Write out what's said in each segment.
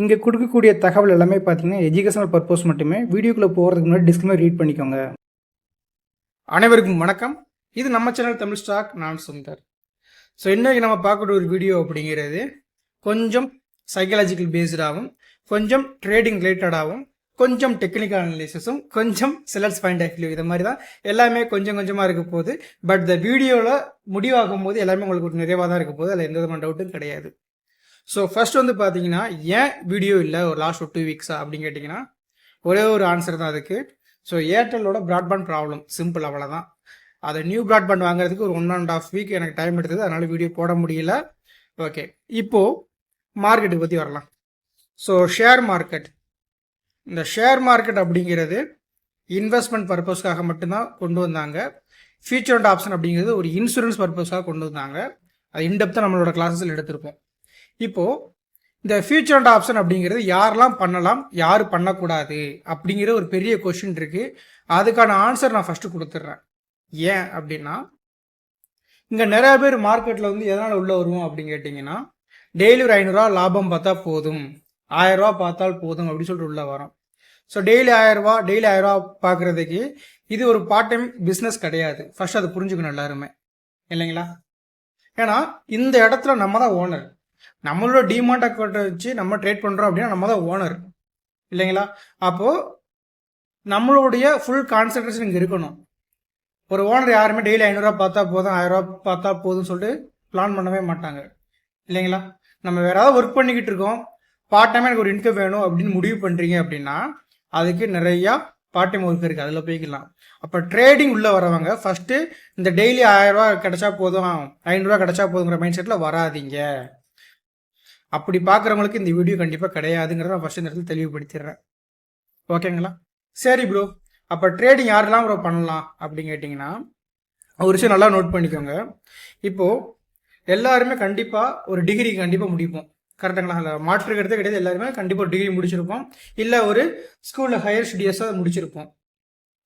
இங்கே கொடுக்கக்கூடிய தகவல் எல்லாமே பார்த்தீங்கன்னா எஜுகேஷனல் பர்பஸ் மட்டுமே வீடியோக்குள்ளே போகிறதுக்கு முன்னாடி டிஸ்கிளைமர் ரீட் பண்ணிக்கோங்க. அனைவருக்கும் வணக்கம். இது நம்ம சேனல் தமிழ் ஸ்டாக் நான் சுந்தர். ஸோ இன்னைக்கு நம்ம பார்க்கக்கூடிய ஒரு வீடியோ அப்படிங்கிறது கொஞ்சம் சைக்காலஜிக்கல் பேஸ்டாகவும் கொஞ்சம் ட்ரேடிங் ரிலேட்டடாகவும் கொஞ்சம் டெக்னிக்கல் அனலிசிஸும் கொஞ்சம் செலர்ஸ் பாயிண்ட் ஆஃப் வியூ இது மாதிரி தான் எல்லாமே கொஞ்சம் கொஞ்சமாக இருக்க போகுது. பட் இந்த வீடியோவில் முடிவாகும் போது எல்லாமே உங்களுக்கு ஒரு நிறைவாக தான் இருக்க போகுது. அதில் எந்த விதமான டவுட்டும் கிடையாது. ஸோ ஃபர்ஸ்ட் வந்து பார்த்தீங்கன்னா ஏன் வீடியோ இல்லை? ஒரு லாஸ்ட் ஒரு டூ வீக்ஸா அப்படின்னு கேட்டிங்கன்னா ஒரே ஒரு ஆன்சர் தான் அதுக்கு. ஸோ ஏர்டெல்லோட ப்ராட்பேண்ட் ப்ராப்ளம் சிம்பிள் அவ்வளோதான் அதை நியூ ப்ராட்பேண்ட் வாங்குறதுக்கு ஒரு ஒன் அண்ட் ஆஃப் வீக் எனக்கு டைம் எடுத்தது. அதனால் வீடியோ போட முடியல. ஓகே இப்போது மார்க்கெட்டுக்கு பற்றி வரலாம். ஸோ ஷேர் மார்க்கெட் இந்த ஷேர் மார்க்கெட் அப்படிங்கிறது இன்வெஸ்ட்மெண்ட் பர்பஸ்க்காக மட்டும்தான் கொண்டு வந்தாங்க. ஃபியூச்சர் அண்ட் ஆப்ஷன் அப்படிங்கிறது ஒரு இன்சூரன்ஸ் பர்பஸ்க்காக கொண்டு வந்தாங்க. அது இன்டெப்த்தாக நம்மளோட கிளாஸஸில் எடுத்திருப்போம். இப்போது இந்த ஃபியூச்சர் அண்ட் ஆப்ஷன் அப்படிங்கிறது யாரெல்லாம் பண்ணலாம் யார் பண்ணக்கூடாது அப்படிங்கிற ஒரு பெரிய கொஷின் இருக்குது அதுக்கான ஆன்சர் நான் ஃபஸ்ட்டு கொடுத்துட்றேன். ஏன் அப்படின்னா இங்கே நிறையா பேர் மார்க்கெட்டில் வந்து எதனால் உள்ளே வருவோம் அப்படின்னு கேட்டிங்கன்னா டெய்லி ஒரு ஐநூறுரூவா லாபம் பார்த்தா போதும். ஆயிரரூவா பார்த்தால் போதும் அப்படின்னு சொல்லிட்டு உள்ளே வரோம். ஸோ டெய்லி ஆயிரரூவா டெய்லி ஆயிரரூவா பார்க்குறதுக்கு இது ஒரு பார்ட் டைம் பிஸ்னஸ் கிடையாது. ஃபர்ஸ்ட் அதை புரிஞ்சுக்கணும் எல்லாருமே. இல்லைங்களா? ஏன்னா இந்த இடத்துல நம்ம தான் ஓனர் நம்மளோட டிமாண்ட் அக்கௌண்ட்டை வச்சு நம்ம ட்ரேட் பண்ணுறோம் அப்படின்னா நம்ம தான் ஓனர் இல்லைங்களா? அப்போது நம்மளுடைய ஃபுல் கான்சன்ட்ரேஷன் இங்கே இருக்கணும். ஒரு ஓனர் யாருமே டெய்லி ஐநூறுரூவா பார்த்தா போதும் ஆயிரரூவா பார்த்தா போதும்னு சொல்லிட்டு பிளான் பண்ணவே மாட்டாங்க. இல்லைங்களா? நம்ம வேற ஏதாவது ஒர்க் பண்ணிக்கிட்டு இருக்கோம். பார்ட் டைம் எனக்கு ஒரு இன்கம் வேணும் அப்படின்னு முடிவு பண்ணுறீங்க அப்படின்னா அதுக்கு நிறையா பார்ட் டைம் ஒர்க் இருக்குது அதில் போய்க்கலாம். அப்போ ட்ரேடிங் உள்ளே வரவங்க ஃபஸ்ட்டு இந்த டெய்லி ஆயிரரூவா கிடச்சா போதும் ஐநூறுரூவா கிடைச்சா போதுங்கிற மைண்ட் செட்டில் வராதீங்க. அப்படி பார்க்குறவங்களுக்கு இந்த வீடியோ கண்டிப்பாக கிடையாதுங்கிறத நான் ஃபஸ்ட் இந்த இடத்துல தெளிவுபடுத்திடுறேன். ஓகேங்களா சரி ப்ரோ அப்போ ட்ரேடிங் யாரெல்லாம் ப்ரோ பண்ணலாம் அப்படின்னு கேட்டிங்கன்னா ஒரு விஷயம் நல்லா நோட் பண்ணிக்கோங்க. இப்போது எல்லாருமே கண்டிப்பாக ஒரு டிகிரி கண்டிப்பாக முடிப்போம். கரெக்டுங்களா அதில் மாற்றுக்கிறதே கிடையாது. எல்லாருமே கண்டிப்பாக ஒரு டிகிரி முடிச்சிருப்போம். இல்லை ஒரு ஸ்கூலில் ஹையர் ஸ்டடீஸாக முடிச்சிருப்போம்.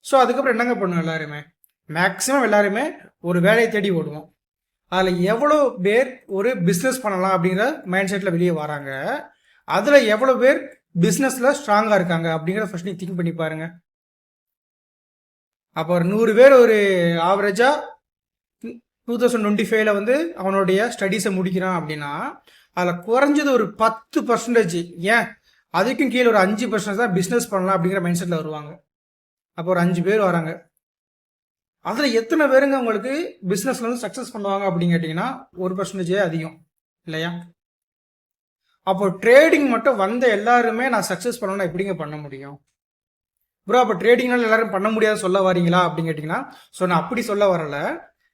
ஸோ அதுக்கப்புறம் என்னங்க பண்ணுவோம் எல்லாருமே? மேக்ஸிமம் எல்லாருமே ஒரு வேலையை தேடி ஓடுவோம். அதில் எவ்வளோ பேர் ஒரு பிஸ்னஸ் பண்ணலாம் அப்படிங்கிற மைண்ட் செட்டில் வெளியே வராங்க. அதில் எவ்வளோ பேர் பிஸ்னஸில் ஸ்ட்ராங்காக இருக்காங்க அப்படிங்கிறத ஃபர்ஸ்ட் நீ திங்க் பண்ணி பாருங்க. அப்போ ஒரு நூறு பேர் ஒரு ஆவரேஜாக டூ தௌசண்ட் டுவெண்ட்டி ஃபைவ்ல வந்து அவனுடைய ஸ்டடீஸை முடிக்கிறான் அப்படின்னா அதில் குறைஞ்சது ஒரு பத்து பர்சன்டேஜ் ஏன்? அதுக்கும் கீழே ஒரு அஞ்சு பர்சன்டேஜ் தான் பிஸ்னஸ் பண்ணலாம் அப்படிங்கிற மைண்ட் செட்டில் வருவாங்க. அப்போ ஒரு அஞ்சு பேர் வராங்க. அதில் எத்தனை பேருங்க உங்களுக்கு பிஸ்னஸ்ல வந்து சக்ஸஸ் பண்ணுவாங்க அப்படின்னு கேட்டிங்கன்னா ஒரு பர்சன்டேஜே அதிகம். இல்லையா? அப்போ ட்ரேடிங் மட்டும் வந்த எல்லாருமே நான் சக்ஸஸ் பண்ணணும்னா எப்படிங்க பண்ண முடியும்? ப்ரோ அப்போ ட்ரேடிங்னால எல்லாரும் பண்ண முடியாது சொல்ல வரீங்களா அப்படின்னு கேட்டிங்கன்னா ஸோ நான் அப்படி சொல்ல வரல.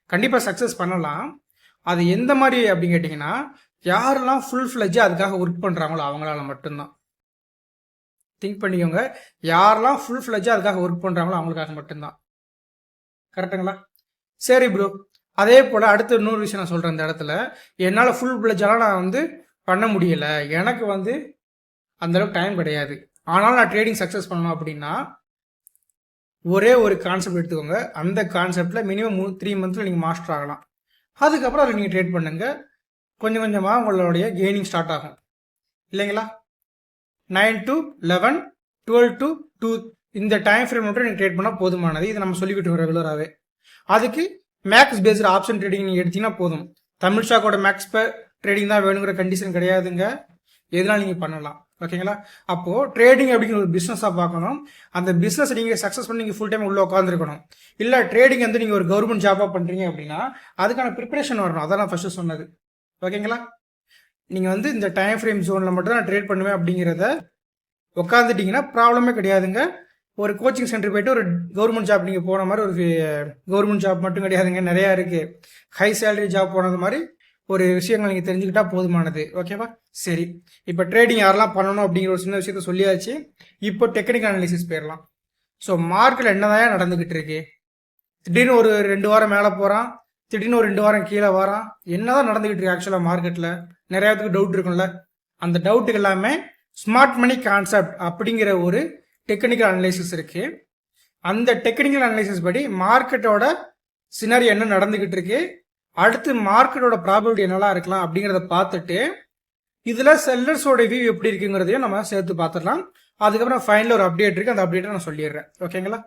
கண்டிப்பாக சக்ஸஸ் பண்ணலாம். அது எந்த மாதிரி அப்படின்னு கேட்டிங்கன்னா யாரெல்லாம் ஃபுல் ஃப்ளெஜ்ஜாக அதுக்காக ஒர்க் பண்ணுறாங்களோ அவங்களால மட்டும்தான். திங்க் பண்ணிக்கோங்க. யாரெல்லாம் ஃபுல் ஃப்ளெஜ்ஜாக அதுக்காக ஒர்க் பண்ணுறாங்களோ அவங்களுக்காக மட்டும்தான். கரெக்டுங்களா? சரி ப்ரோ அதே போல் அடுத்த இன்னொரு விஷயம் நான் சொல்கிறேன் இந்த இடத்துல. என்னால் ஃபுல் பிளஜெல்லாம் நான் வந்து பண்ண முடியலை. எனக்கு வந்து அந்தளவுக்கு டைம் கிடையாது. ஆனாலும் நான் ட்ரேடிங் சக்ஸஸ் பண்ணணும் அப்படின்னா ஒரே ஒரு கான்செப்ட் எடுத்துக்கோங்க. அந்த கான்செப்டில் மினிமம் மூ த்ரீ மந்த்தில் நீங்கள் மாஸ்டர் ஆகலாம். அதுக்கப்புறம் அதில் நீங்கள் ட்ரேட் பண்ணுங்கள் கொஞ்சம் கொஞ்சமாக உங்களுடைய கெய்னிங் ஸ்டார்ட் ஆகும். இல்லைங்களா? Nine to eleven twelve to two இந்த டைம் ஃப்ரேம் மட்டும் நீங்கள் ட்ரேட் பண்ணால் போதுமானது. இதை நம்ம சொல்லிக்கிட்டு வரோம் ரெகுலராகவே அதுக்கு மேக்ஸ் பேஸ்டு ஆப்ஷன் ட்ரேடிங் நீங்கள் எடுத்தீங்கன்னா போதும். தமிழ் ஸ்டாக்கோட மேக்ஸ் ட்ரேடிங் தான் வேணுங்கிற கண்டிஷன் கிடையாதுங்க. எதனால் நீங்கள் பண்ணலாம்? ஓகேங்களா அப்போது ட்ரேடிங் அப்படிங்கிற ஒரு பிஸ்னஸாக பார்க்கணும். அந்த பிஸ்னஸ் நீங்கள் சக்ஸஸ் பண்ணி நீங்கள் ஃபுல் டைம் உள்ளே உட்காந்துருக்கணும் இல்லை ட்ரேடிங் வந்து நீங்கள் ஒரு கவர்மெண்ட் ஜாபாக பண்ணுறீங்க அப்படின்னா அதுக்கான ப்ரிப்பரேஷன் வரணும். அதான் நான் ஃபஸ்ட்டு சொன்னது. ஓகேங்களா நீங்கள் வந்து இந்த டைம் ஃப்ரேம் ஜோனில் மட்டும் நான் ட்ரேட் பண்ணுவேன் அப்படிங்கிறத உட்காந்துட்டிங்கன்னா ப்ராப்ளமே கிடையாதுங்க. ஒரு கோச்சிங் சென்டர் போயிட்டு ஒரு கவர்மெண்ட் ஜாப் நீங்கள் போன மாதிரி ஒரு கவர்மெண்ட் ஜாப் மட்டும் கிடையாதுங்க. நிறையா இருக்குது ஹை சேலரி ஜாப் போனது மாதிரி ஒரு விஷயங்கள் நீங்கள் தெரிஞ்சுக்கிட்டா போதுமானது. ஓகேவா சரி. இப்போ ட்ரேடிங் யாரெல்லாம் பண்ணணும் அப்படிங்கிற ஒரு சின்ன விஷயத்த சொல்லியாச்சு. இப்போ டெக்னிக்கல் அனாலிசிஸ் போயிடலாம். ஸோ மார்க்கில் என்னதான் நடந்துக்கிட்டு இருக்கு? திடீர்னு ஒரு ரெண்டு வாரம் மேலே போகிறான் திடீர்னு ஒரு ரெண்டு வாரம் கீழே வரான். என்னதான் நடந்துக்கிட்டு இருக்கு ஆக்சுவலாக மார்க்கெட்டில் நிறையாத்துக்கு டவுட் இருக்கும்ல. அந்த டவுட்டுக்கு எல்லாமே ஸ்மார்ட் மணி கான்செப்ட் அப்படிங்கிற ஒரு டெக்னிக்கல் அனலைசிஸ் இருக்கு. அந்த டெக்னிக்கல் அனலைசிஸ் படி மார்க்கெட்டோட சினாரி என்ன நடந்துகிட்டு இருக்கு அடுத்து மார்க்கெட்டோட ப்ராபிலிட்டி என்னெல்லாம் இருக்கலாம் அப்படிங்கிறத பார்த்துட்டு இதில் செல்லர்ஸோட வியூ எப்படி இருக்குங்கிறதையும் நம்ம சேர்த்து பார்த்துடலாம். அதுக்கப்புறம் ஃபைனல் ஒரு அப்டேட் இருக்கு அந்த அப்டேட்டை நான் சொல்லிடுறேன். ஓகேங்களா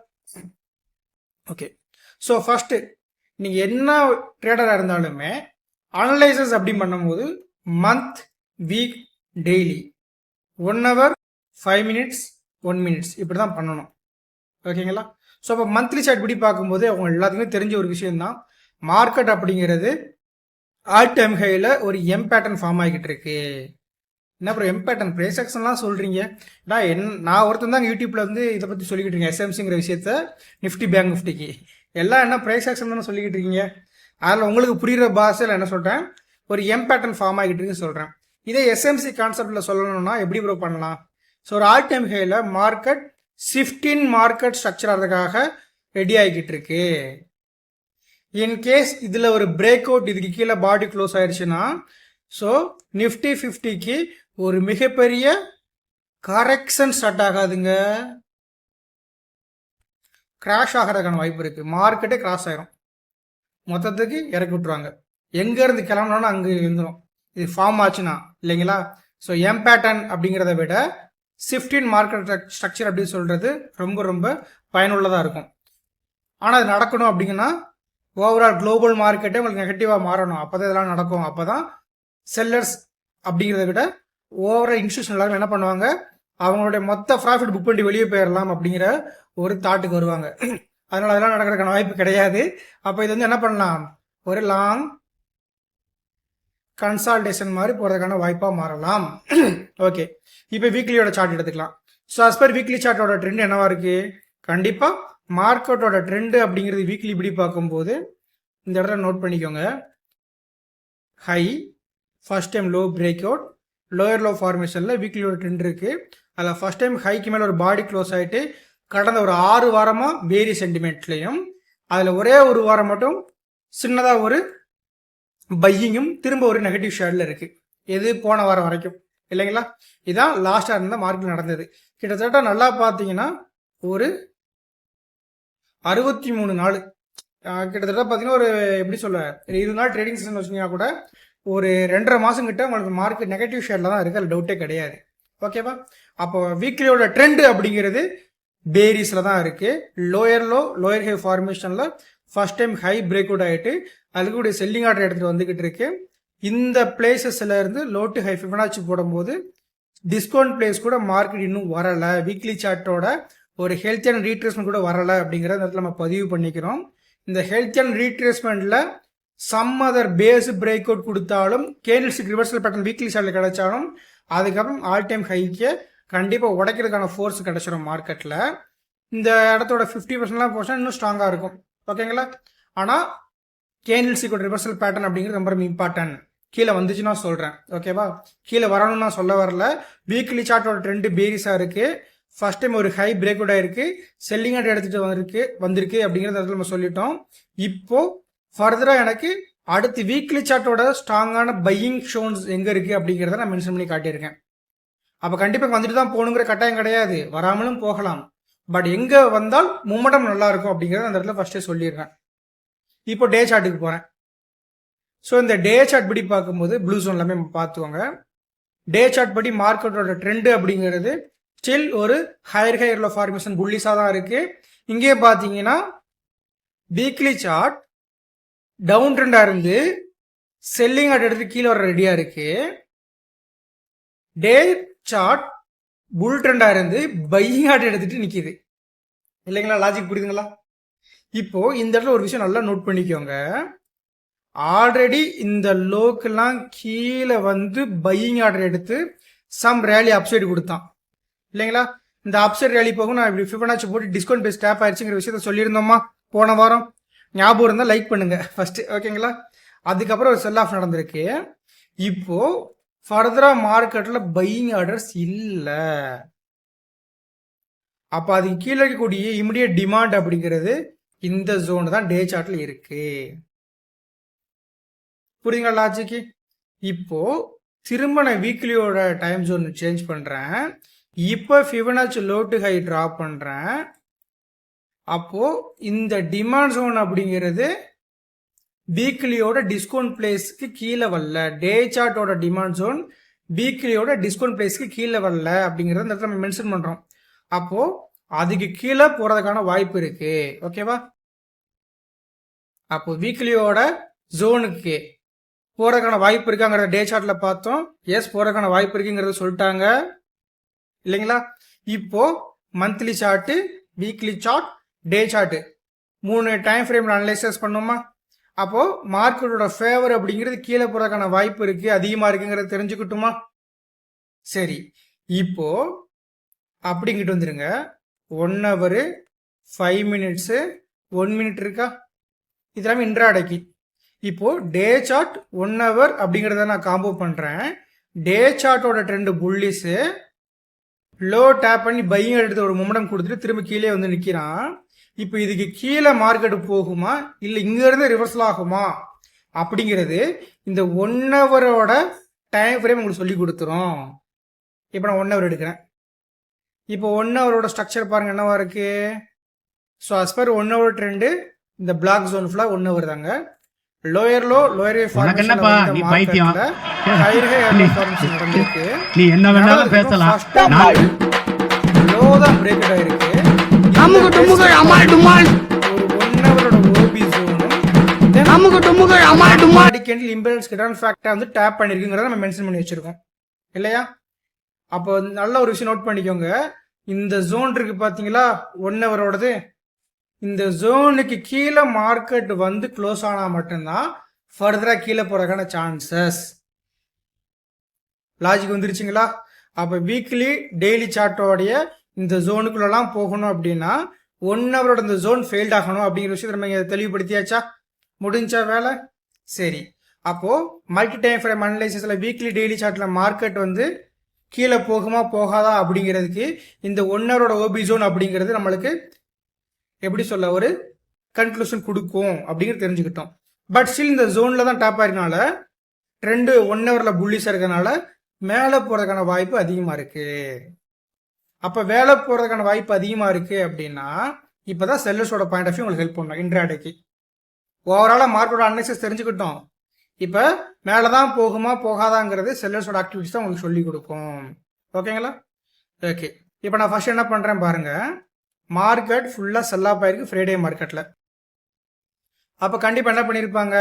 ஓகே ஸோ ஃபஸ்ட்டு நீங்கள் என்ன ட்ரேடராக இருந்தாலுமே அனலைசஸ் அப்படி பண்ணும்போது month week daily one hour five minutes one minutes இப்படி தான் பண்ணணும் ஓகேங்களா ஸோ அப்போ மந்த்லி சார்ட் இப்படி பார்க்கும்போது அவங்க எல்லாத்துக்குமே தெரிஞ்ச ஒரு விஷயம்தான். மார்க்கெட் அப்படிங்கிறது ஆல் டைம் ஹையில் ஒரு எம் பேட்டர்ன் ஃபார்ம் ஆகிக்கிட்டு இருக்கு. என்ன அப்புறம் எம் பேட்டர்ன் ப்ரைஸ் ஆக்ஷன்லாம் சொல்கிறீங்க நான் என் நான் ஒருத்தன் தான் யூடியூப்பில் வந்து இதை பற்றி சொல்லிக்கிட்டு இருக்கேன். எஸ்எம்சிங்கிற விஷயத்த நிஃப்டி பேங்க் நிஃப்டிக்கு எல்லாம் என்ன ப்ரைஸ் ஆக்ஷன் தானே சொல்லிக்கிட்டு இருக்கீங்க? அதில் உங்களுக்கு புரிகிற பாஷையில் என்ன சொல்கிறேன் ஒரு எம் பேட்டர்ன் ஃபார்ம் ஆகிட்டு இருக்குன்னு சொல்கிறேன் இதே எஸ்எம்சி கான்செப்டில் சொல்லணும்னா எப்படி ப்ரோ பண்ணலாம்? ஸோ ஒரு ஆல் டைம் ஹையில் மார்க்கெட் ஷிஃப்டின் மார்க்கெட் ஸ்ட்ரக்சர் ஆகிறதுக்காக ரெடி ஆகிக்கிட்டு இருக்கு. இன்கேஸ் இதில் ஒரு பிரேக் அவுட் இதுக்கு கீழே பாடி க்ளோஸ் ஆயிடுச்சுன்னா ஸோ நிஃப்டி ஃபிஃப்டிக்கு ஒரு மிகப்பெரிய கரெக்ஷன் ஸ்டார்ட் ஆகாதுங்க. கிராஷ் ஆகிறதுக்கான வாய்ப்பு இருக்குது மார்க்கெட்டே கிராஸ் ஆயிரும். மொத்தத்துக்கு இறக்கி விட்ருவாங்க எங்கேருந்து கிளம்புனாலும் அங்கே இருந்துடும் இது ஃபார்ம் ஆச்சுன்னா இல்லைங்களா? ஸோ எம் பேட்டர்ன் அப்படிங்கிறத விட ஷிஃப்டின் மார்க்கெட் ஸ்ட்ரக்சர் அப்படின்னு சொல்கிறது ரொம்ப ரொம்ப பயனுள்ளதாக இருக்கும். ஆனால் அது நடக்கணும் அப்படிங்கன்னா ஓவரால் குளோபல் மார்க்கெட்டே உங்களுக்கு நெகட்டிவாக மாறணும். அப்போ தான் இதெல்லாம் நடக்கும். அப்போ தான் செல்லர்ஸ் அப்படிங்கிறத விட ஓவரால் இன்ஸ்டியூஷன் எல்லாரும் என்ன பண்ணுவாங்க? அவங்களுடைய மொத்த ப்ராஃபிட் புக் பண்ணி வெளியே போயிடலாம் அப்படிங்கிற ஒரு தாட்டுக்கு வருவாங்க. அதனால் அதெல்லாம் நடக்கிறதுக்கான வாய்ப்பு கிடையாது. அப்போ இது வந்து என்ன பண்ணலாம்? ஒரு லாங் கன்சால்டேஷன் மாதிரி போகிறதுக்கான வாய்ப்பாக மாறலாம். ஓகே இப்போ வீக்லியோட சார்ட் எடுத்துக்கலாம். ஸோ அஸ் பர் வீக்லி சார்ட்டோட ட்ரெண்ட் என்னவா இருக்கு? கண்டிப்பாக மார்க்கெட்டோட ட்ரெண்டு அப்படிங்கிறது வீக்லி இப்படி பார்க்கும்போது இந்த இடத்துல நோட் பண்ணிக்கோங்க. High first time low break out lower low ஃபார்மேஷனில் வீக்லியோட ட்ரெண்ட் இருக்கு. அதில் ஃபர்ஸ்ட் டைம் ஹைக்கு மேலே ஒரு பாடி க்ளோஸ் ஆகிட்டு கடந்த ஒரு ஆறு வாரமாக வேரி சென்டிமெண்ட்லேயும் அதில் ஒரே ஒரு வாரம் மட்டும் சின்னதாக ஒரு பையிங்கும் திரும்ப ஒரு நெகட்டிவ் ஷேடில் இருக்குது எது போன வாரம் வரைக்கும். இல்லைங்களா? இதான் லாஸ்ட்டாக இருந்த மார்க்கில் நடந்தது. கிட்டத்தட்ட நல்லா பார்த்தீங்கன்னா ஒரு அறுபத்தி மூணு நாள் கிட்டத்தட்ட பார்த்தீங்கன்னா ஒரு எப்படி சொல்ல இருபது நாள் ட்ரேடிங் செஷன் வச்சிங்கன்னா கூட ஒரு ரெண்டரை மாதம் கிட்ட உங்களுக்கு மார்க்கெட் நெகட்டிவ் ஷேரில் தான் இருக்குது அதில் டவுட்டே கிடையாது. ஓகேவா அப்போ வீக்லியோட ட்ரெண்ட் அப்படிங்கிறது பேரிஸில் தான் இருக்குது lower low lower high ஃபார்மேஷனில் first time high break out ஆகிட்டு அதுக்கூடிய செல்லிங் ஆர்டர் எடுத்துகிட்டு வந்துக்கிட்டு இருக்கு. இந்த பிளேசஸ்ல இருந்து லோ டு ஹை ஃபிபனாச்சி போடும்போது டிஸ்கவுண்ட் பிளேஸ் கூட மார்க்கெட் இன்னும் வரலை. வீக்லி சார்ட்டோட ஒரு ஹெல்த் அண்ட் ரீட்ரேஸ்மெண்ட் கூட வரலை அப்படிங்கிற இடத்துல நம்ம பதிவு பண்ணிக்கிறோம். இந்த health and ரீட்ரேஸ்மெண்ட்ல some other base break out கொடுத்தாலும் கேண்டில்ஸ்டிக் ரிவர்சல் பேட்டர்ன் வீக்லி சார்ட்ல கிடைச்சாலும் அதுக்கப்புறம் ஆல் டைம் ஹைக்கு கண்டிப்பாக உடைக்கிறதுக்கான ஃபோர்ஸ் கிடச்சிடும் மார்க்கெட்டில் இந்த இடத்தோட ஃபிஃப்டி பர்சன்ட்லாம் போச்சுன்னா இன்னும் ஸ்ட்ராங்காக இருக்கும். ஓகேங்களா ஆனால் கேண்டில்ஸிக்கோட ரிவர்சல் பேட்டர்ன் அப்படிங்கிறது ரொம்ப இம்பார்ட்டன்ட் கீழே வந்துச்சுன்னா சொல்கிறேன் ஓகேவா கீழே வரணும்னு நான் சொல்ல வரல. வீக்லி சார்ட்டோட ட்ரெண்டு பேரிஸாக இருக்குது ஃபர்ஸ்ட் டைம் ஒரு ஹை பிரேக் அவுட் ஆயிருக்கு. செல்லிங் ஆட் எடுத்துட்டு வந்திருக்கு வந்திருக்கு அப்படிங்கிறத இடத்துல நம்ம சொல்லிட்டோம். இப்போ ஃபர்தராக எனக்கு அடுத்து வீக்லி சார்ட்டோட ஸ்ட்ராங்கான பையிங் ஷோன்ஸ் எங்கே இருக்குது அப்படிங்கிறத நான் மென்ஷன் பண்ணி காட்டியிருக்கேன். அப்போ கண்டிப்பாக வந்துட்டு தான் போகணுங்கிற கட்டாயம் கிடையாது. வராமலும் போகலாம். பட் எங்கே வந்தால் மூமெண்டம் நல்லா இருக்கும் அப்படிங்கிறத அந்த இடத்துல ஃபர்ஸ்டே சொல்லிடுறேன். இப்போ டே சார்ட்டுக்கு போகிறேன் ஸோ இந்த டே சார்ட் படி பார்க்கும்போது ப்ளூ ஜோன் எல்லாமே பார்த்துக்கோங்க. டே சார்ட் படி மார்க்கெட்டோட ட்ரெண்டு அப்படிங்கிறது ஸ்டில் ஒரு ஹையர் ஹையரில் ஃபார்மேஷன் புள்ளிஸாக தான் இருக்குது இங்கே பார்த்தீங்கன்னா வீக்லி சார்ட் டவுன் ட்ரெண்டாக இருந்து செல்லிங் ஆட் எடுத்து கீழே வர ரெடியாக இருக்குது டே சார்ட் புல் ட்ரெண்டாக இருந்து பையிங் ஆட் எடுத்துகிட்டு நிற்கிது இல்லைங்களா? லாஜிக் புரியுதுங்களா? இப்போ இந்த இடத்துல ஒரு விஷயம் நல்லா நோட் பண்ணிக்கோங்க. ஆல்ரெடி இந்த லோக்கெல்லாம் கீழே வந்து பையிங் ஆர்டர் எடுத்து சம் ரேலி அப்சைடு கொடுத்தான். இல்லைங்களா? இந்த அப்சைட் ரேலி போகும் நான் இப்படி ஃபிபனாச்சி போட்டு டிஸ்கவுண்ட் பேஸ் டேப் ஆயிடுச்சுங்கிற விஷயத்த சொல்லியிருந்தோமா போன வாரம்? ஞாபகம் இருந்தால் லைக் பண்ணுங்க ஃபர்ஸ்ட் ஓகேங்களா அதுக்கப்புறம் ஒரு செல் ஆஃப் நடந்திருக்கு. இப்போ ஃபர்தரா மார்க்கெட்ல பையிங் ஆர்டர்ஸ் இல்லை. அப்போ அதுக்கு கீழே இருக்கக்கூடிய இமிடியட் டிமாண்ட் அப்படிங்கிறது இந்த ஜோன் தான் டே சார்ட்டில் இருக்கு. புரியுதுங்களா லாஜிக்கு இப்போ திரும்ப நான் வீக்லியோட டைம் ஜோன் சேஞ்ச் பண்ணுறேன் இப்போ Fibonacci low to high drop பண்ணுறேன் அப்போ இந்த டிமாண்ட் ஜோன் அப்படிங்கிறது வீக்லியோட டிஸ்கவுண்ட் பிளேஸ்க்கு கீழே வரல. டே சார்ட்டோட டிமாண்ட் ஜோன் வீக்லியோட டிஸ்கவுண்ட் பிளேஸ்க்கு கீழே வரல அப்படிங்கிறத இந்த இடத்துல நம்ம மென்ஷன் பண்ணுறோம் அப்போது அதுக்கு கீழே போகிறதுக்கான வாய்ப்பு இருக்கு. ஓகேவா அப்போ வீக்லியோட ஜோனுக்கு போகிறதுக்கான வாய்ப்பு இருக்காங்கிறத டே சார்ட்டில் பார்த்தோம். எஸ் போகிறதுக்கான வாய்ப்பு இருக்குங்கிறத சொல்லிட்டாங்க. இல்லைங்களா? இப்போ monthly chart weekly chart day chart மூணு டைம் ஃப்ரேமில் அனலைசஸ் பண்ணோமா? அப்போது மார்க்கெட்டோட ஃபேவர் அப்படிங்கிறது கீழே போகிறதுக்கான வாய்ப்பு இருக்குது அதிகமாக இருக்குங்கிறத தெரிஞ்சுக்கிட்டுமா? சரி. இப்போ அப்படிங்கிட்டு வந்துருங்க. One hour five minutes one minute இருக்கா? இதெல்லாமே இன்ட்ராடக்கி இப்போது டே சார்ட் ஒன் ஹவர் அப்படிங்கிறத நான் காம்போ பண்ணுறேன் டே சார்ட்டோட ட்ரெண்டு புள்ளிஸு லோ டேப் பண்ணி பையிங் எடுத்து ஒரு மும்டம் கொடுத்துட்டு திரும்ப கீழே வந்து நிற்கிறான் இப்போ இதுக்கு கீழே மார்க்கெட்டு போகுமா? இல்லை இங்கேருந்து ரிவர்சல் ஆகுமா? அப்படிங்கிறது இந்த ஒன் ஹவரோட டைம் ஃப்ரேம் உங்களுக்கு சொல்லி கொடுத்துரும். இப்போ நான் ஒன் ஹவர் எடுக்கிறேன். இப்போ ஒன் ஹவரோட ஸ்ட்ரக்சர் பாருங்க என்னவா இருக்கு? So as per one hour trend இந்த பிளாக் ஜோன் ஃபுல்லாக ஒன் ஹவர் தாங்க லோயர் லோ லோயர் என்னப்பா, நீ பைத்தியம். நீ என்ன வேணாலும் பேசலாம். நான் லோ தான் பிரேக் ஆயிருக்கு. அமுகு டுமுகள் அமால் டுமால் ஒரு ஒன் ஹவரோட ஓபி ஜோனும் அமுகு டுமுகள் அமால் டுமால் அடிக்கண்டில் இம்பெலன்ஸ் கிடான் ஃபேக்டர் வந்து டேப் பண்ணிருக்குங்கிறத நம்ம மென்ஷன் பண்ணி வச்சிருக்கோம். இல்லையா? அப்போ நல்ல ஒரு விஷயம் நோட் பண்ணிக்கோங்க. இந்த ஜோன் இருக்கு பார்த்தீங்களா ஒன் ஹவரோடது இந்த ஜோனுக்கு கீழே மார்க்கெட் வந்து க்ளோஸ் ஆனால் மட்டும்தான் ஃபர்தராக கீழே போறதுக்கான சான்சஸ் லாஜிக் வந்துருச்சுங்களா? அப்போ வீக்லி டெய்லி சார்ட்டோடைய இந்த ஜோனுக்குள்ளெல்லாம் போகணும் அப்படின்னா ஒன் ஹவரோட இந்த ஜோன் ஃபெயில்ட் ஆகணும் அப்படிங்கிற விஷயத்தை நம்ம இங்க தெளிவுபடுத்தியாச்சா? முடிஞ்சா வேலை? சரி. அப்போது மல்டி டைம் ஃப்ரேம் அனலைசிஸில் வீக்லி டெய்லி சார்ட்டில் மார்க்கெட் வந்து கீழே போகுமா போகாதா அப்படிங்கிறதுக்கு இந்த ஒன்னரோட ஓபி ஜோன் அப்படிங்கிறது நம்மளுக்கு எப்படி சொல்ல ஒரு கன்க்ளூஷன் கொடுக்கும் அப்படிங்கிறது தெரிஞ்சுக்கிட்டோம். பட் ஸ்டில் இந்த ஜோன்ல தான் டாப் ஆயிருக்கனால ட்ரெண்டு ஒன் ஹவர்ல புள்ளிஸா இருக்கறனால மேலே போறதுக்கான வாய்ப்பு அதிகமா இருக்கு. அப்ப வேலை போறதுக்கான வாய்ப்பு அதிகமா இருக்கு அப்படின்னா இப்பதான் செல்லர்ஸோட பாயிண்ட் ஆஃப் வியூ உங்களுக்கு ஹெல்ப் பண்ணும் இன்ட்ராடேக்கு ஓவராலா மார்க்கோட அனலைசிஸ் தெரிஞ்சுக்கிட்டோம். இப்போ மேலே தான் போகுமா போகாதாங்கிறது செல்லர்ஸோட ஆக்டிவிட்டிஸ் தான் உங்களுக்கு சொல்லி கொடுக்கும். ஓகேங்களா? ஓகே. இப்போ நான் ஃபர்ஸ்ட் என்ன பண்ணுறேன் பாருங்க. மார்க்கெட் ஃபுல்லாக செல் ஆயிருக்கு ஃப்ரைடே மார்க்கெட்டில் அப்போ கண்டிப்பாக என்ன பண்ணியிருப்பாங்க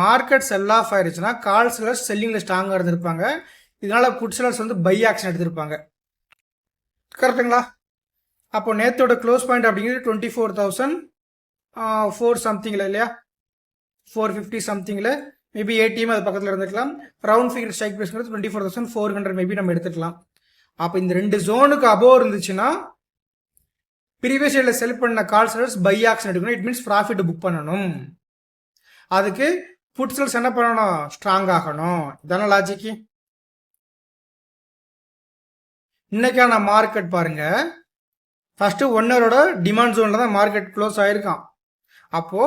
மார்க்கெட் செல் ஆஃப் ஆயிருச்சுன்னா கால் செல்லர்ஸ் செல்லிங்கில் ஸ்ட்ராங்காக இருந்திருப்பாங்க. இதனால குட் செல்லர்ஸ் வந்து பை ஆக்ஷன் எடுத்திருப்பாங்க. கரெக்டுங்களா அப்போ நேத்தோட க்ளோஸ் பாயிண்ட் அப்படிங்கிறது டுவெண்ட்டி ஃபோர் தௌசண்ட் ஃபோர் சம்திங்கில் இல்லையா? ஃபோர் ஃபிஃப்டி சம்திங்கில் மேபி ஏடிஎம் அது பக்கத்தில் இருந்துக்கலாம். Round figure strike ப்ரைஸ்ங்கிறது twenty four thousand four hundred maybe நம்ம எடுத்துக்கலாம். அப்போ இந்த ரெண்டு ஜோனுக்கு அபோவ் இருந்துச்சுன்னா ப்ரீவியஸ் இயரில் செல் பண்ண கால் செல்லர்ஸ் பை ஆக்ஷன் எடுக்கணும். இட் மீன்ஸ் ப்ராஃபிட் புக் பண்ணணும். அதுக்கு புட் செல்ஸ் என்ன பண்ணணும்? ஸ்ட்ராங் ஆகணும். இதான லாஜிக்கு இன்னைக்கான மார்க்கெட் பாருங்க. ஃபர்ஸ்ட் ஒன் ஹவரோட டிமாண்ட் ஜோன்ல தான் மார்க்கெட் க்ளோஸ் ஆயிருக்கான் அப்போ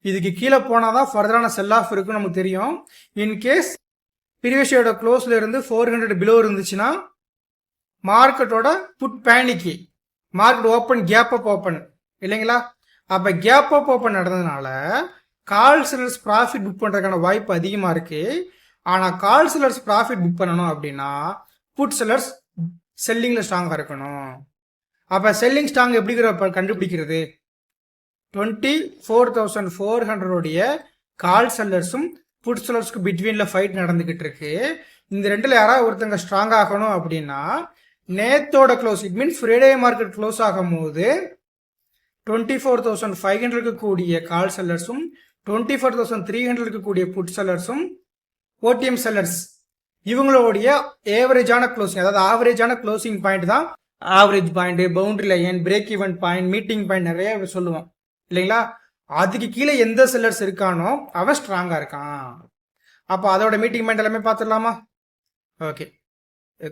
இதுக்கு கீழே போனாதான் ஃபர்தரான செல் ஆஃப் இருக்குன்னு நமக்கு தெரியும். இன்கேஸ் ப்ரீவியஸ் இயரோட இருந்து ஃபோர் ஹண்ட்ரட் பிலோ இருந்துச்சுன்னா மார்க்கெட்டோட put பேனிக்கு market open gap up open இல்லைங்களா? அப்போ கேப் அப் ஓப்பன் நடந்ததுனால கால் செல்லர்ஸ் ப்ராஃபிட் புக் பண்ணுறதுக்கான வாய்ப்பு அதிகமாக இருக்குது ஆனால் கால் செல்லர்ஸ் ப்ராஃபிட் புக் பண்ணணும் அப்படின்னா புட் செல்லர்ஸ் செல்லிங்கில் ஸ்ட்ராங்காக இருக்கணும். அப்போ செல்லிங் ஸ்ட்ராங் எப்படிங்கிற ப- கண்டுபிடிக்கிறது? டுவெண்ட்டி ஃபோர் தௌசண்ட் ஃபோர் ஹண்ட்ரடோடைய கால் செல்லர்ஸும் புட் செல்லர்ஸ்க்கு பிட்வீனில் ஃபைட் நடந்துக்கிட்டு இருக்கு. இந்த ரெண்டில் யாராவது ஒருத்தங்க ஸ்ட்ராங் ஆகணும் அப்படின்னா நேத்தோட close it means Friday market close ஆகும்போது twenty four thousand five hundred கூடிய call செல்லர்ஸும் twenty four thousand three hundred கூடிய புட் செல்லர்ஸும் ஓடிஎம் செல்லர்ஸ் இவங்களுடைய ஏவரேஜான க்ளோசிங் அதாவது ஆவரேஜான க்ளோசிங் பாயிண்ட் தான் average point boundary line break even point meeting point நிறைய சொல்லுவோம். இல்லைங்களா? அதுக்கு கீழே எந்த செல்லர்ஸ் இருக்கானோ அவன் ஸ்ட்ராங்காக இருக்கான். அப்போ அதோட மீட்டிங் மைண்ட் எல்லாமே பார்த்துடலாமா? ஓகே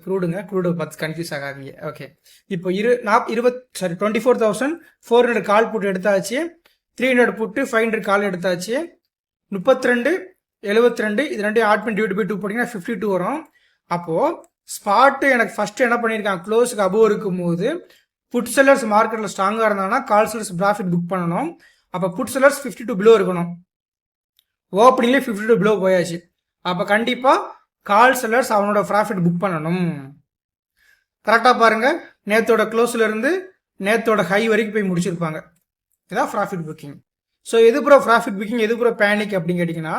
க்ரூடுங்க க்ரூடு பார்த்து கன்ஃபியூஸ் ஆகாதீங்க. ஓகே இப்போ இரு நாப் இருபத் sorry twenty four thousand four hundred call put எடுத்தாச்சு. Three hundred put five hundred call எடுத்தாச்சு. முப்பத்தி ரெண்டு எழுபத்தி ரெண்டு இது ரெண்டையும் ஆட் பண்ணி டிவைட் பை டூ போட்டிங்கன்னா ஃபிஃப்டி டூ வரும். அப்போது ஸ்பாட்டு எனக்கு ஃபர்ஸ்ட் என்ன பண்ணியிருக்கான்? க்ளோஸுக்கு அபோவ் இருக்கும்போது புட் செல்லர்ஸ் மார்க்கெட்டில் ஸ்ட்ராங்காக இருந்தாங்கன்னா கால் செல்லர்ஸ் ப்ராஃபிட் புக் பண்ணணும். அப்போ put sellers fifty two below இருக்கணும். ஓப்பனிங்லேயே ஃபிஃப்டி டூ பிலோ போயாச்சு. அப்போ கண்டிப்பாக கால் செல்லர்ஸ் அவனோட ப்ராஃபிட் புக் பண்ணணும். கரெக்டாக பாருங்கள் நேத்தோட க்ளோஸ்லேருந்து நேற்றோட நேத்தோட ஹை வரைக்கும் போய் முடிச்சிருப்பாங்க. இதான் ப்ராஃபிட் புக்கிங் ஸோ எது ப்ரோ ப்ராஃபிட் புக்கிங் எது ப்ரோ பேனிக் அப்படின்னு கேட்டிங்கன்னா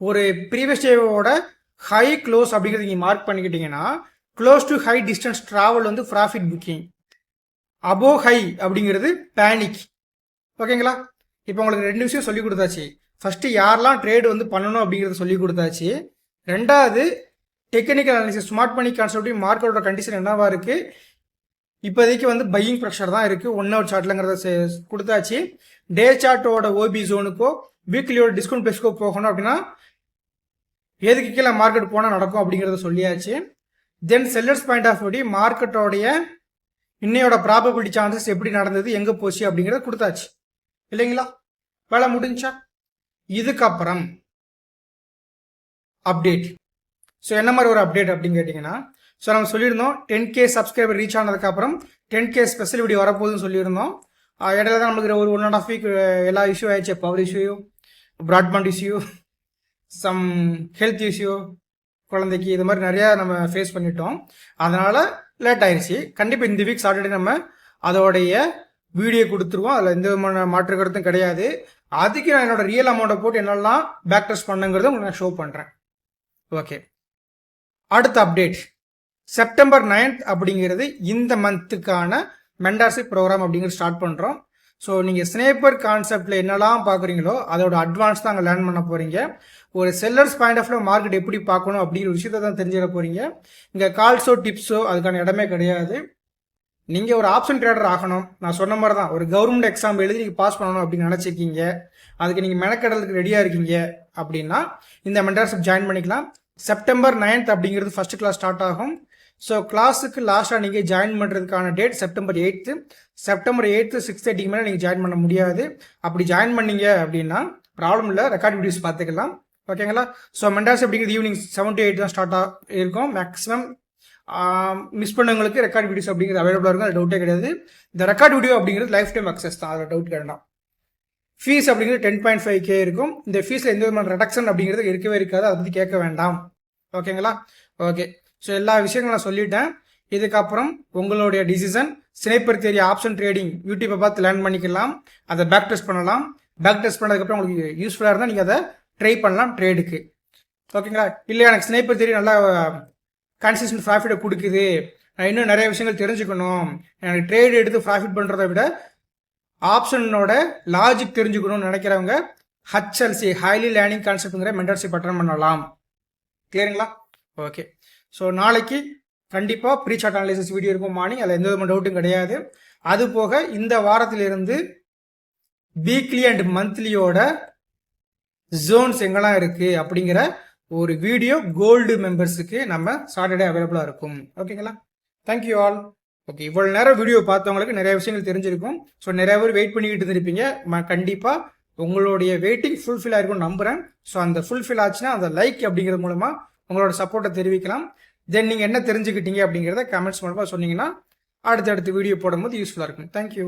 ஒரு ப்ரீவியஸ் டேவோட ஹை க்ளோஸ் அப்படிங்கிறது நீங்கள் mark பண்ணிக்கிட்டிங்கன்னா close to high distance travel வந்து ப்ராஃபிட் புக்கிங் அபோ ஹை அப்படிங்கிறது பேனிக் ஓகேங்களா இப்போ உங்களுக்கு ரெண்டு விஷயம் சொல்லி கொடுத்தாச்சு. ஃபஸ்ட்டு யாரெல்லாம் ட்ரேடு வந்து பண்ணணும் அப்படிங்கிறத சொல்லி கொடுத்தாச்சு. ரெண்டாவது technical analysis smart money concept மார்க்கெட்டோட கண்டிஷன் என்னவா இருக்குது இப்போதைக்கு வந்து பையிங் ப்ரெஷர் தான் இருக்குது ஒன் ஹவர் சார்ட்லங்கிறத செ- கொடுத்தாச்சு. டே சார்ட்டோட ஓபி ஜோனுக்கோ வீக்லியோட டிஸ்கவுண்ட் பிளேஸ்க்கோ போகணும் அப்படின்னா எதுக்கு கீழே மார்க்கெட் போனால் நடக்கும் அப்படிங்கிறத சொல்லியாச்சு. தென் செல்லர்ஸ் பாயிண்ட் ஆஃப் படி மார்க்கெட்டோடைய இன்னையோட ப்ராபபிலிட்டி சான்சஸ் எப்படி நடந்தது எங்கே போச்சு அப்படிங்கிறத கொடுத்தாச்சு. இல்லைங்களா? வேலை முடிஞ்சா? இதுக்கப்புறம் அப்டேட் ஸோ என்ன மாதிரி ஒரு அப்டேட் அப்படின்னு கேட்டிங்கன்னா ஸோ நம்ம சொல்லியிருந்தோம் டென் கே சப்ஸ்கிரைபர் ரீச் ஆனதுக்கப்புறம் டென் கே ஸ்பெஷல் வீடியோ வரப்போகுதுன்னு சொல்லியிருந்தோம். இடையில தான் நம்மளுக்கு ஒரு ஒன் அண்ட் ஆஃப் வீக் எல்லா இஷ்யூ ஆயிடுச்சு power issue broadband issue some health issue குழந்தைக்கு இது மாதிரி நிறையா நம்ம ஃபேஸ் பண்ணிட்டோம். அதனால் லேட் ஆயிடுச்சு கண்டிப்பாக இந்த வீக் சாட்டர்டே நம்ம அதோடைய வீடியோ கொடுத்துருவோம். அதில் எந்த விதமான மாற்று கருத்தும் கிடையாது. அதுக்கு நான் என்னோட ரியல் அமௌண்ட்டை போட்டு என்னெல்லாம் பேக் டெஸ்ட் பண்ணுங்கிறத உங்களுக்கு நான் ஷோ பண்ணுறேன் ஓகே அடுத்த அப்டேட் செப்டம்பர் நைன்த் அப்படிங்கிறது இந்த மந்த்துக்கான மென்டார்ஷிப் ப்ரோக்ராம் அப்படிங்கிறது ஸ்டார்ட் பண்ணுறோம் ஸோ நீங்கள் ஸ்னேப்பர் கான்செப்டில் என்னெல்லாம் பார்க்குறீங்களோ அதோட அட்வான்ஸ் தான் அங்கே லேர்ன் பண்ண போகிறீங்க ஒரு செல்லர்ஸ் பாயிண்ட் ஆஃப் மார்க்கெட் எப்படி பார்க்கணும் அப்படிங்கிற விஷயத்த தான் தெரிஞ்சிட போகிறீங்க இங்கே கால்ஸோ டிப்ஸோ அதுக்கான இடமே கிடையாது. நீங்கள் ஒரு ஆப்ஷன் ட்ரேடர் ஆகணும். நான் சொன்ன மாதிரி தான் ஒரு கவர்மெண்ட் எக்ஸாம் எழுதி நீங்கள் பாஸ் பண்ணணும் அப்படின்னு நினச்சிருக்கீங்க. அதுக்கு நீங்கள் மெனக்கடலுக்கு ரெடியாக இருக்கீங்க அப்படின்னா இந்த மென்டர்ஷிப் ஜாயின் பண்ணிக்கலாம். செப்டம்பர் நைன்த் அப்படிங்கிறது ஃபர்ஸ்ட் கிளாஸ் ஸ்டார்ட் ஆகும். ஸோ கிளாஸுக்கு லாஸ்ட்டாக நீங்கள் ஜாயின் பண்ணுறதுக்கான date September eighth September eighth six தேர்ட்டிக்கு மேலே நீங்கள் ஜாயின் பண்ண முடியாது. அப்படி ஜாயின் பண்ணீங்க அப்படின்னா ப்ராப்ளம் இல்லை. ரெக்கார்ட் வீடியோஸ் பார்த்துக்கலாம். ஓகேங்களா ஸோ மெண்டாஸ் அப்படிங்கிறது ஈவினிங் செவன் டு எயிட் தான் ஸ்டார்ட் இருக்கும். மேக்ஸிமம் மிஸ் பண்ணவங்களுக்கு ரெக்கார்ட் வீடியோஸ் அப்படிங்கிறது அவைலபிளாக இருக்கும். அது டவுட்டே கிடையாது. இந்த ரெக்கார்ட் வீடியோ அப்படிங்கிறது லைஃப் டைம் அக்சஸ் தான். அதில் டவுட் கிடையாது ஃபீஸ் அப்படிங்கிறது டென் பாயிண்ட் ஃபைவ் கே இருக்கும். இந்த ஃபீஸில் எந்த விதமான ரெடக்ஷன் அப்படிங்கிறது இருக்கவே இருக்காது. அதை பற்றி கேட்க வேண்டாம். ஓகேங்களா ஓகே ஸோ எல்லா விஷயங்களும் நான் சொல்லிட்டேன். இதுக்கப்புறம் உங்களுடைய decision Snapper theory option trading யூடியூப்பை பார்த்து லேர்ன் பண்ணிக்கலாம். அதை பேக் டெஸ்ட் பண்ணலாம். பேக் டெஸ்ட் பண்ணதுக்கப்புறம் உங்களுக்கு யூஸ்ஃபுல்லாக இருந்தால் நீங்கள் அதை ட்ரை பண்ணலாம் ட்ரேடுக்கு ஓகேங்களா இல்லை எனக்கு ஸ்னேப்பர் தேரி நல்லா கன்சிஸ்டன்ட் ப்ராஃபிட்டை கொடுக்குது. நான் இன்னும் நிறைய விஷயங்கள் தெரிஞ்சுக்கணும். எனக்கு ட்ரேடு எடுத்து ப்ராஃபிட் பண்ணுறதை விட ஆப்ஷனோட லாஜிக் தெரிஞ்சுக்கணும்னு நினைக்கிறவங்க ஹச்எல்சி ஹைலி லேர்னிங் கான்செப்ட்ங்கிற மென்டர்ஷிப் அட்டன் பண்ணலாம். கிளியருங்களா ஓகே ஸோ நாளைக்கு கண்டிப்பாக ப்ரீ சார்ட் அனாலிசிஸ் வீடியோ இருக்கும் மார்னிங் அதில் எந்த விதமான டவுட்டும் கிடையாது. அது போக இந்த வாரத்திலிருந்து வீக்லி அண்ட் மந்த்லியோட ஜோன்ஸ் எங்கெல்லாம் இருக்குது அப்படிங்கிற ஒரு வீடியோ கோல்டு மெம்பர்ஸுக்கு நம்ம சாட்டர்டே அவைலபிளாக இருக்கும். ஓகேங்களா தேங்க்யூ ஆல் ஓகே இவ்வளோ நேரம் வீடியோ பார்த்தவங்களுக்கு நிறைய விஷயங்கள் தெரிஞ்சிருக்கும். ஸோ நிறைய பேர் வெயிட் பண்ணிக்கிட்டு இருந்திருப்பீங்க. கண்டிப்பாக உங்களுடைய வெயிட்டிங் ஃபுல்ஃபில் ஆயிருக்கும்னு நம்புகிறேன் ஸோ அந்த ஃபுல்ஃபில் ஆச்சுன்னா அந்த லைக் அப்படிங்கிறது மூலமாக உங்களோட சப்போர்ட்டை தெரிவிக்கலாம். தென் நீங்கள் என்ன தெரிஞ்சுக்கிட்டீங்க அப்படிங்கிறத கமெண்ட்ஸ் மூலமாக சொன்னீங்கன்னா அடுத்தடுத்து வீடியோ போடும்போது யூஸ்ஃபுல்லாக இருக்கும். தேங்க்யூ